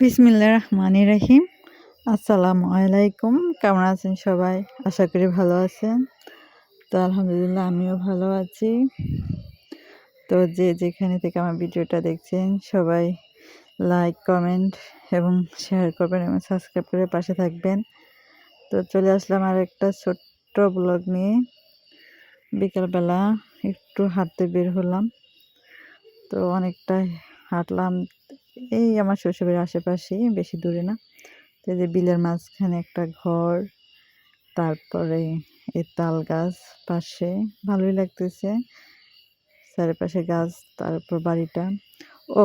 বিসমিল্লা রহমান রাহিম। আসসালামু আলাইকুম। কেমন আছেন সবাই? আশা করি ভালো আছেন। তো আলহামদুলিল্লাহ আমিও ভালো আছি। তো যে যেখানে থেকে আমার ভিডিওটা দেখছেন, সবাই লাইক, কমেন্ট এবং শেয়ার করবেন এবং সাবস্ক্রাইব করে পাশে থাকবেন। তো চলে আসলাম আর একটা ছোট্ট ব্লগ নিয়ে। বিকালবেলা একটু হাঁটতে বের হলাম। তো অনেকটা হাঁটলাম। এই আমার শ্বশুরের আশেপাশে, বেশি দূরে না। তো যে বিলের মাঝখানে একটা ঘর, তারপরে এই তাল গাছ পাশে, ভালোই লাগতেছে। চারিপাশে গাছ, তারপর বাড়িটা। ও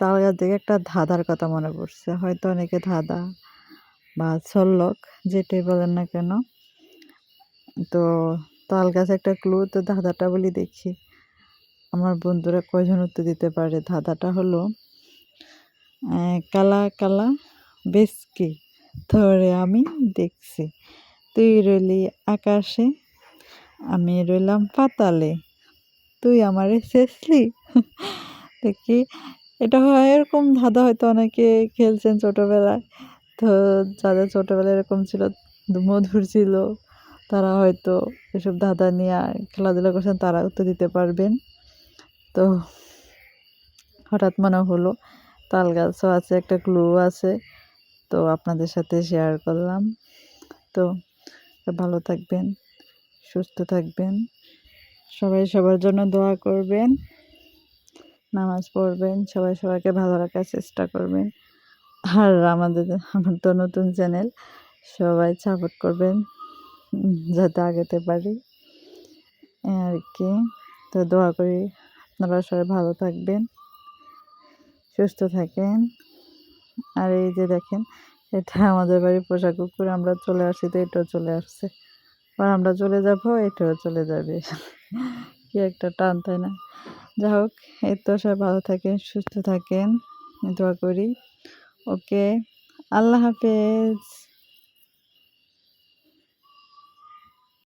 তাল গাছ দেখে একটা ধাঁধার কথা মনে পড়ছে। হয়তো অনেকে ধাঁধা বা ছল্লক, যেটাই বলেন না কেন। তো তাল গাছ একটা ক্লু তো ধাঁধাটা বলি দেখি। আমার বন্ধুরা কয়জন উত্তর দিতে পারে? ধাঁধাটা হলো কালা কালা বেসকি ধরে আমি দেখছি। তুই রইলি আকাশে, আমি রইলাম পাতালে। তুই আমারে শেষলি দেখি, এটা হয় এরকম ধাঁধা হয়তো অনেকে খেলছেন ছোটোবেলায়। তো যাদের ছোটোবেলায় এরকম ছিল, মধুর ছিল, তারা হয়তো এসব ধাঁধা নিয়ে খেলাধুলা করছেন, তারা উত্তর দিতে পারবেন। তো হঠাৎ মনে হলো তাল গাছও আছে, একটা ক্লু আছে। তো আপনাদের সাথে শেয়ার করলাম। তো ভালো থাকবেন, সুস্থ থাকবেন। সবাই সবার জন্য দোয়া করবেন, নামাজ পড়বেন, সবাই সবাইকে ভালো রাখার চেষ্টা করবেন। আর আমাদের, আমার তো নতুন চ্যানেল সবাই সাপোর্ট করবেন, যাতে আগেতে পারি। আর কি, তো দোয়া করি। আপনারা সবাই ভালো থাকবেন, সুস্থ থাকেন। আর এই যে দেখেন, এটা আমাদের বাড়ির পোষা কুকুর, আমরা চলে আসি তো এটাও চলে আসছে। আর আমরা চলে যাব, এটাও চলে যাবে। কি একটা টান, তাই না? যাই হোক, এই তো সবাই ভালো থাকেন, সুস্থ থাকেন, দোয়া করি। ওকে, আল্লাহ হাফেজ।